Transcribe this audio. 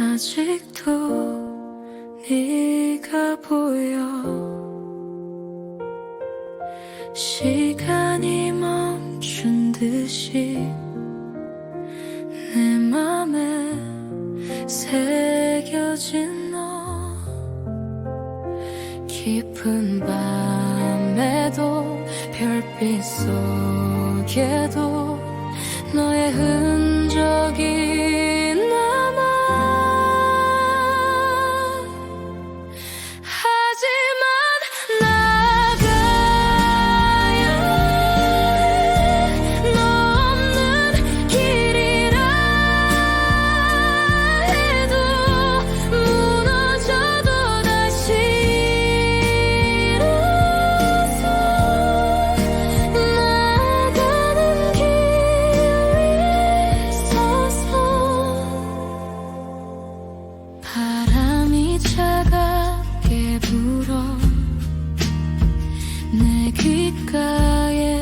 아직도 네가 보여. 시간이 멈춘 듯이 내 맘에 새겨진 너. 깊은 밤에도 별빛 속에도 너의 흔적이 내 귓가에